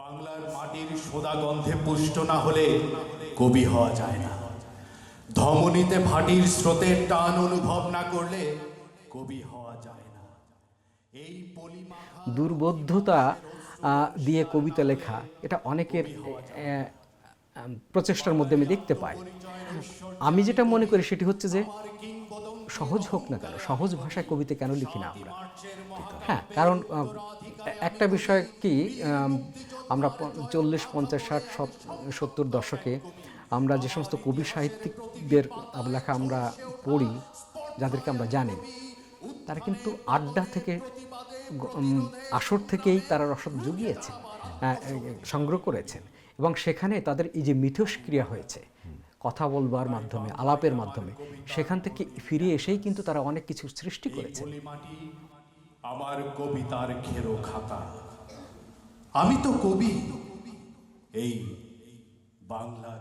বাংলার মাটির সোদা গন্ধে পুষ্ট না হলে কবি হওয়া যায় না। ধমনীতে ভাটির স্রোতের টান অনুভব না করলে কবি হওয়া যায় না। এই দুর্বোধ্যতা দিয়ে কবিতা লেখা এটা অনেকের প্রচেষ্টার মধ্যে আমি দেখতে পাই। আমি যেটা মনে করি সেটি হচ্ছে যে সহজ হোক না কেন, সহজ ভাষায় কবিতা কেন লিখি না আমরা? হ্যাঁ কারণ একটা বিষয় কি আমরা চল্লিশ, পঞ্চাশ, ষাট, সত- সত্তর দশকে আমরা যে সমস্ত কবি সাহিত্যিকদের লেখা আমরা পড়ি, যাদেরকে আমরা জানি, তারা কিন্তু আড্ডা থেকে আসর থেকেই তারা রসদ জুগিয়েছেন সংগ্রহ করেছেন এবং সেখানে তাদের এই যে মিথস্ক্রিয়া হয়েছে কথা বলবার মাধ্যমে, আলাপের মাধ্যমে। সেখান থেকে ফিরে এসেই কিন্তু তারা অনেক কিছু সৃষ্টি করেছে। আমার কবিতার ঘেরো খাতা। আমি তো কবি। এই বাংলার